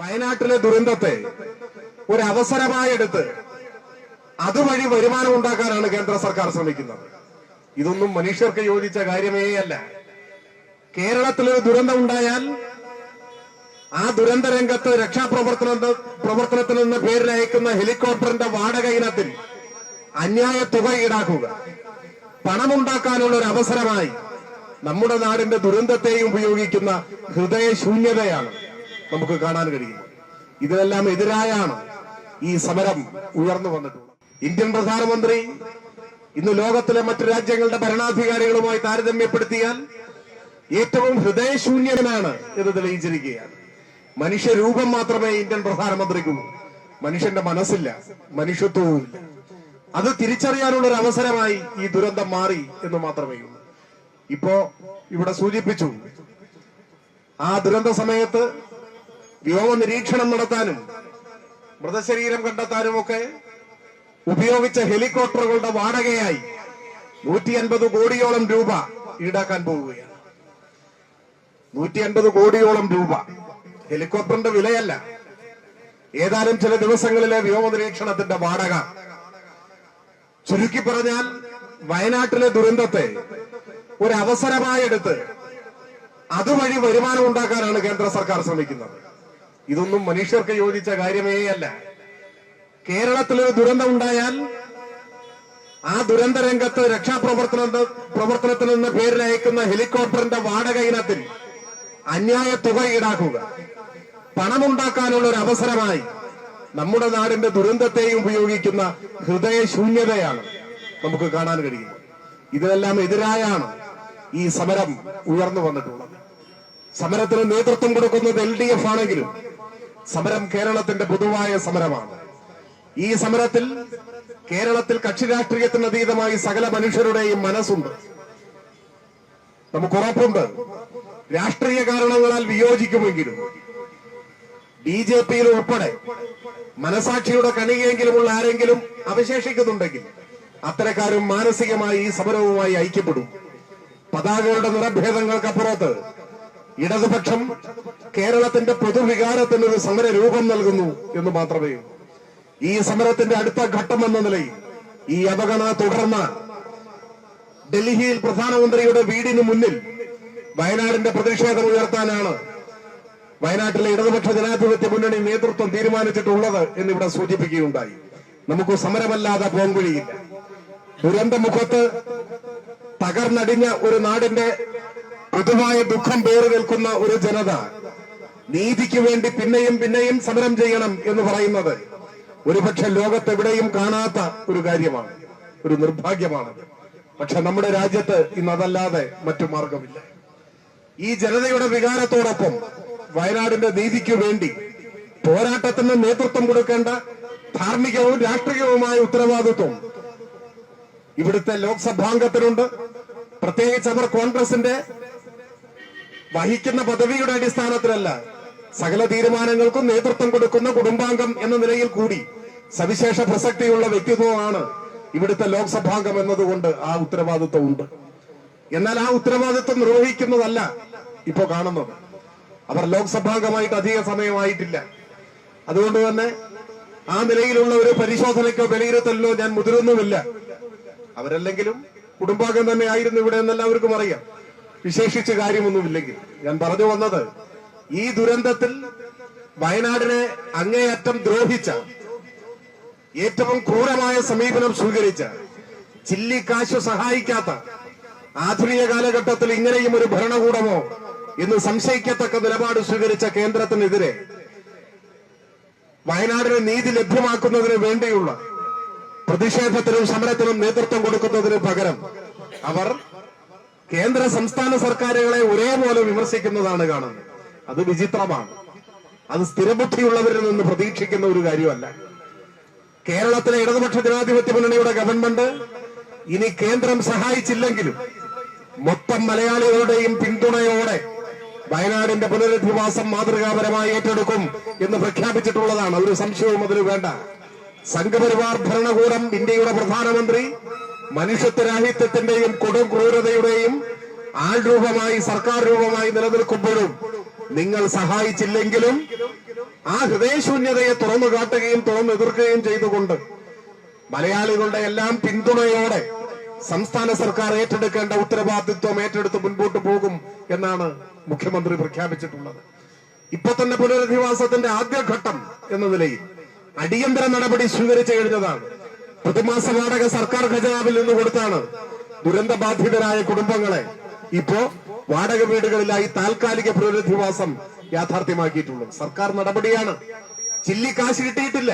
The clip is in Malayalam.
വയനാട്ടിലെ ദുരന്തത്തെ ഒരു അവസരമായി എടുത്ത് അതുവഴി വരുമാനം ഉണ്ടാക്കാനാണ് കേന്ദ്ര സർക്കാർ ശ്രമിക്കുന്നത്. ഇതൊന്നും മനുഷ്യർക്ക് യോജിച്ച കാര്യമേ അല്ല. കേരളത്തിലൊരു ദുരന്തം ഉണ്ടായാൽ ആ ദുരന്ത രംഗത്ത് രക്ഷാപ്രവർത്തന പ്രവർത്തനത്തിൽ നിന്ന് പേരിലയക്കുന്ന ഹെലികോപ്റ്ററിന്റെ വാടക ഇനത്തിൽ അന്യായ തുക ഈടാക്കുക. പണമുണ്ടാക്കാനുള്ള ഒരു അവസരമായി നമ്മുടെ നാടിന്റെ ദുരന്തത്തെയും ഉപയോഗിക്കുന്ന ഹൃദയശൂന്യതയാണ്. നമുക്ക് കാണാൻ കഴിയുന്നത് ഇതിനെല്ലാം എതിരായാണ് ഈ സമരം ഉയർന്നു വന്നിട്ടുള്ളത്. ഇന്ത്യൻ പ്രധാനമന്ത്രി ഇന്ന് ലോകത്തിലെ മറ്റു രാജ്യങ്ങളുടെ ഭരണാധികാരികളുമായി താരതമ്യപ്പെടുത്തിയാൽ ഏറ്റവും ഹൃദയശൂന്യനാണ് എന്ന് തെളിയിച്ചിരിക്കുകയാണ്. മനുഷ്യരൂപം മാത്രമേ ഇന്ത്യൻ പ്രധാനമന്ത്രിക്കുള്ളൂ മനുഷ്യന്റെ മനസ്സില്ല മനുഷ്യത്വവുമില്ല അത് തിരിച്ചറിയാനുള്ള ഒരു അവസരമായി ഈ ദുരന്തം മാറി എന്ന് മാത്രമേ ഉള്ളൂ. ഇപ്പോ ഇവിടെ സൂചിപ്പിച്ചു ആ ദുരന്ത സമയത്ത് വ്യോമ നിരീക്ഷണം നടത്താനും മൃതശരീരം കണ്ടെത്താനും ഒക്കെ ഉപയോഗിച്ച ഹെലികോപ്റ്ററുകളുടെ വാടകയായി നൂറ്റി അൻപത് കോടിയോളം രൂപ ഈടാക്കാൻ പോവുകയാണ്. നൂറ്റി അൻപത് കോടിയോളം രൂപ. ഹെലികോപ്റ്ററിന്റെ വിലയല്ല. ഏതാനും ചില ദിവസങ്ങളിലെ വ്യോമ നിരീക്ഷണത്തിന്റെ വാടക. ചുരുക്കി പറഞ്ഞാൽ വയനാട്ടിലെ ദുരന്തത്തെ ഒരു അവസരമായി എടുത്ത് അതുവഴി വരുമാനം ഉണ്ടാക്കാനാണ് കേന്ദ്ര സർക്കാർ ശ്രമിക്കുന്നത്. ഇതൊന്നും മനുഷ്യർക്ക് യോജിച്ച കാര്യമേ അല്ല. കേരളത്തിലൊരു ദുരന്തം ഉണ്ടായാൽ ആ ദുരന്ത രംഗത്ത് രക്ഷാപ്രവർത്തന പ്രവർത്തനത്തിൽ നിന്ന് പേരിൽ അയക്കുന്ന ഹെലികോപ്റ്ററിന്റെ വാടക ഇനത്തിൽ അന്യായ തുക ഈടാക്കുക. പണമുണ്ടാക്കാനുള്ള ഒരു അവസരമായി നമ്മുടെ നാടിന്റെ ദുരന്തത്തെയും ഉപയോഗിക്കുന്ന ഹൃദയശൂന്യതയാണ് നമുക്ക് കാണാൻ കഴിയുന്നത്. ഇതിനെല്ലാം എതിരായാണ് ഈ സമരം ഉയർന്നു വന്നിട്ടുള്ളത്. സമരത്തിന് നേതൃത്വം കൊടുക്കുന്നത് എൽ ഡി എഫ് ആണെങ്കിലും സമരം കേരളത്തിന്റെ പൊതുവായ സമരമാണ്. ഈ സമരത്തിൽ കേരളത്തിൽ കക്ഷി രാഷ്ട്രീയത്തിന് അതീതമായി സകല മനുഷ്യരുടെയും മനസ്സുണ്ട്. നമുക്ക് ഉറപ്പുണ്ട്. രാഷ്ട്രീയ കാരണങ്ങളാൽ വിയോജിക്കുമെങ്കിലും ബി ജെ പിയിൽ ഉൾപ്പെടെ മനസാക്ഷിയുടെ കണികയെങ്കിലുമുള്ള ആരെങ്കിലും അവശേഷിക്കുന്നുണ്ടെങ്കിൽ അത്തരക്കാരും മാനസികമായി ഈ സമരവുമായി ഐക്യപ്പെടും. പതാകകളുടെ നിറഭേദങ്ങൾക്കപ്പുറത്ത് ഇടതുപക്ഷം കേരളത്തിന്റെ പൊതുവികാരത്തിന് ഒരു സമര രൂപം നൽകുന്നു എന്ന് മാത്രമേ ഈ സമരത്തിന്റെ അടുത്ത ഘട്ടം എന്ന നിലയിൽ ഈ അവഗണന തുടർന്ന് ഡൽഹിയിൽ പ്രധാനമന്ത്രിയുടെ വീടിന് മുന്നിൽ വയനാടിന്റെ പ്രതിഷേധം ഉയർത്താനാണ് വയനാട്ടിലെ ഇടതുപക്ഷ ജനാധിപത്യ മുന്നണി നേതൃത്വം തീരുമാനിച്ചിട്ടുള്ളത് എന്നിവിടെ സൂചിപ്പിക്കുകയുണ്ടായി. നമുക്ക് സമരമല്ലാതെ പോംകുഴിയില്ല ദുരന്തമുഖത്ത് തകർന്നടിഞ്ഞ ഒരു നാടിന്റെ പൊതുവായ ദുഃഖം പേറു നിൽക്കുന്ന ഒരു ജനത നീതിക്ക് വേണ്ടി പിന്നെയും പിന്നെയും സമരം ചെയ്യണം എന്ന് പറയുന്നത് ഒരുപക്ഷെ ലോകത്തെവിടെയും കാണാത്ത ഒരു കാര്യമാണ് ഒരു നിർഭാഗ്യമാണ്. പക്ഷെ നമ്മുടെ രാജ്യത്ത് ഇന്ന് അതല്ലാതെ മറ്റു മാർഗമില്ല. ഈ ജനതയുടെ വികാരത്തോടൊപ്പം വയനാടിന്റെ നീതിക്ക് വേണ്ടി പോരാട്ടത്തിന് നേതൃത്വം കൊടുക്കേണ്ട ധാർമ്മികവും രാഷ്ട്രീയവുമായ ഉത്തരവാദിത്വം ഇവിടുത്തെ ലോക്സഭാംഗത്തിനുണ്ട്. പ്രത്യേകിച്ച് അവർ കോൺഗ്രസിന്റെ വഹിക്കുന്ന പദവിയുടെ അടിസ്ഥാനത്തിലല്ല. സകല തീരുമാനങ്ങൾക്കും നേതൃത്വം കൊടുക്കുന്ന കുടുംബാംഗം എന്ന നിലയിൽ കൂടി സവിശേഷ പ്രസക്തിയുള്ള വ്യക്തിത്വമാണ് ഇവിടുത്തെ ലോക്സഭാംഗം എന്നതുകൊണ്ട് ആ ഉത്തരവാദിത്വം ഉണ്ട്. എന്നാൽ ആ ഉത്തരവാദിത്വം നിർവഹിക്കുന്നതല്ല ഇപ്പോ കാണുന്നത്. അവർ ലോക്സഭാംഗമായിട്ട് അധിക സമയമായിട്ടില്ല. അതുകൊണ്ട് തന്നെ ആ നിലയിലുള്ള ഒരു പരിശോധനയ്ക്കോ വിലയിരുത്തലിനോ ഞാൻ മുതിരുന്നുമില്ല. അവരല്ലെങ്കിലും കുടുംബാംഗം തന്നെ ആയിരുന്നു ഇവിടെ എന്നെല്ലാവർക്കും അറിയാം. വിശേഷിച്ച് കാര്യമൊന്നുമില്ലെങ്കിൽ ഞാൻ പറഞ്ഞു വന്നത് ഈ ദുരന്തത്തിൽ വയനാടിനെ അങ്ങേയറ്റം ദ്രോഹിച്ച ഏറ്റവും ക്രൂരമായ സമീപനം സ്വീകരിച്ച ചില്ലിക്കാശ് സഹായിക്കാത്ത ആധുനിക കാലഘട്ടത്തിൽ ഇങ്ങനെയും ഒരു ഭരണകൂടമോ എന്ന് സംശയിക്കത്തക്ക നിലപാട് സ്വീകരിച്ച കേന്ദ്രത്തിനെതിരെ വയനാടിന് നീതി ലഭ്യമാക്കുന്നതിന് വേണ്ടിയുള്ള പ്രതിഷേധത്തിനും സമരത്തിനും നേതൃത്വം കൊടുക്കുന്നതിന് പകരം അവർ കേന്ദ്ര സംസ്ഥാന സർക്കാരുകളെ ഒരേപോലെ വിമർശിക്കുന്നതാണ് കാണുന്നത്. അത് വിചിത്രമാണ്. അത് സ്ഥിരബുദ്ധിയുള്ളവരിൽ നിന്ന് പ്രതീക്ഷിക്കുന്ന ഒരു കാര്യമല്ല. കേരളത്തിലെ ഇടതുപക്ഷ ജനാധിപത്യ മുന്നണിയുടെ ഗവൺമെന്റ് ഇനി കേന്ദ്രം സഹായിച്ചില്ലെങ്കിലും മൊത്തം മലയാളികളുടെയും പിന്തുണയോടെ വയനാടിന്റെ പുനരധിവാസം മാതൃകാപരമായി ഏറ്റെടുക്കും എന്ന് പ്രഖ്യാപിച്ചിട്ടുള്ളതാണ്. ഒരു സംശയവും അതിന് വേണ്ട. സംഘപരിവാർ ഭരണകൂടം ഇന്ത്യയുടെ പ്രധാനമന്ത്രി മനുഷ്യത്വരാഹിത്യത്തിന്റെയും കൊടും ക്രൂരതയുടെയും ആൾരൂപമായി സർക്കാർ രൂപമായി നിലനിൽക്കുമ്പോഴും നിങ്ങൾ സഹായിച്ചില്ലെങ്കിലും ആ ഹൃദയശൂന്യതയെ തുറന്നു കാട്ടുകയും തുറന്നു എതിർക്കുകയും ചെയ്തുകൊണ്ട് മലയാളികളുടെ എല്ലാം പിന്തുണയോടെ സംസ്ഥാന സർക്കാർ ഏറ്റെടുക്കേണ്ട ഉത്തരവാദിത്വം ഏറ്റെടുത്ത് മുൻപോട്ട് പോകും എന്നാണ് മുഖ്യമന്ത്രി പ്രഖ്യാപിച്ചിട്ടുള്ളത്. ഇപ്പൊ തന്നെ പുനരധിവാസത്തിന്റെ ആദ്യഘട്ടം എന്ന നിലയിൽ അടിയന്തര നടപടി സ്വീകരിച്ചു കഴിഞ്ഞതാണ്. പ്രതിമാസ വാടക സർക്കാർ ഖജനാവിൽ നിന്ന് കൊടുത്താണ് ദുരന്ത ബാധിതരായ കുടുംബങ്ങളെ. ഇപ്പോ വാടക വീടുകളിലായി താൽക്കാലിക പുനരധിവാസം യാഥാർത്ഥ്യമാക്കിയിട്ടുള്ളത്. സർക്കാർ നടപടിയാണ്. ചില്ലി കാശ് കിട്ടിയിട്ടില്ല.